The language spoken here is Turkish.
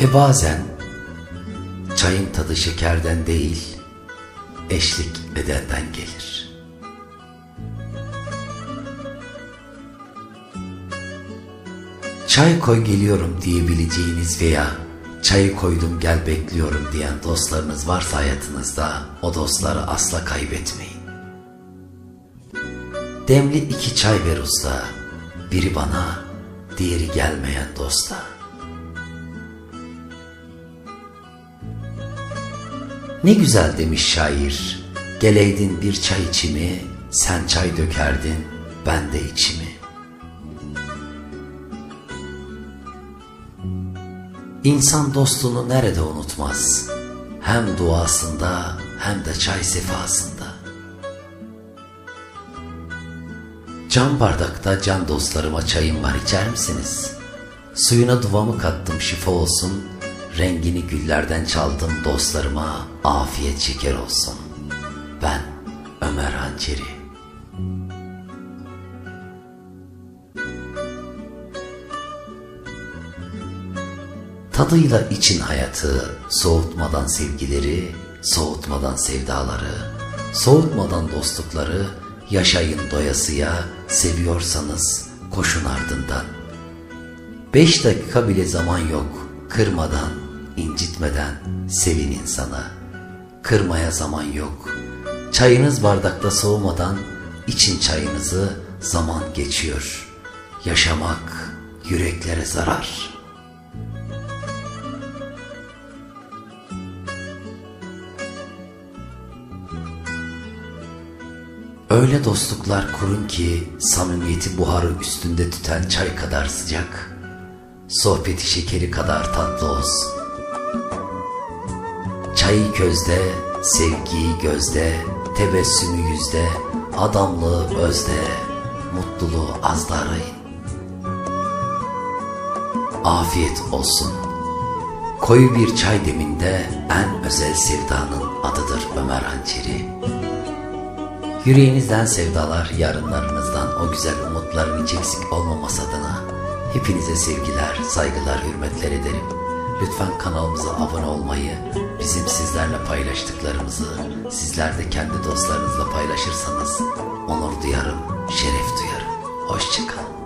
Ve bazen çayın tadı şekerden değil, eşlik bedenden gelir. Çay koy geliyorum diyebileceğiniz veya çayı koydum gel bekliyorum diyen dostlarınız varsa hayatınızda o dostları asla kaybetmeyin. Demli iki çay ver usta, biri bana, diğeri gelmeyen dosta. Ne güzel demiş şair, geleydin bir çay içimi, sen çay dökerdin, ben de içimi. İnsan dostunu nerede unutmaz? Hem duasında hem de çay sefasında. Cam bardakta can dostlarıma çayım var içer misiniz? Suyuna duvamı kattım şifa olsun, rengini güllerden çaldım dostlarıma afiyet şeker olsun. Ben Ömer Hançeri. Tadıyla için hayatı, soğutmadan sevgileri, soğutmadan sevdaları, soğutmadan dostlukları, yaşayın doyasıya, seviyorsanız koşun ardından. Beş dakika bile zaman yok, kırmadan, incitmeden sevin insana. Kırmaya zaman yok, çayınız bardakta soğumadan için çayınızı zaman geçiyor. Yaşamak yüreklere zarar.'' Öyle dostluklar kurun ki samimiyeti buharı üstünde tüten çay kadar sıcak, sohbeti şekeri kadar tatlı olsun. Çayı közde, sevgiyi gözde, tebessümü yüzde, adamlığı özde, mutluluğu az da arayın. Afiyet olsun. Koyu bir çay deminde en özel sevdanın adıdır Ömer Hançeri. Yüreğinizden sevdalar, yarınlarınızdan o güzel umutların hiç eksik olmaması adına hepinize sevgiler, saygılar, hürmetler ederim. Lütfen kanalımıza abone olmayı, bizim sizlerle paylaştıklarımızı sizler de kendi dostlarınızla paylaşırsanız onur duyarım, şeref duyarım. Hoşçakalın.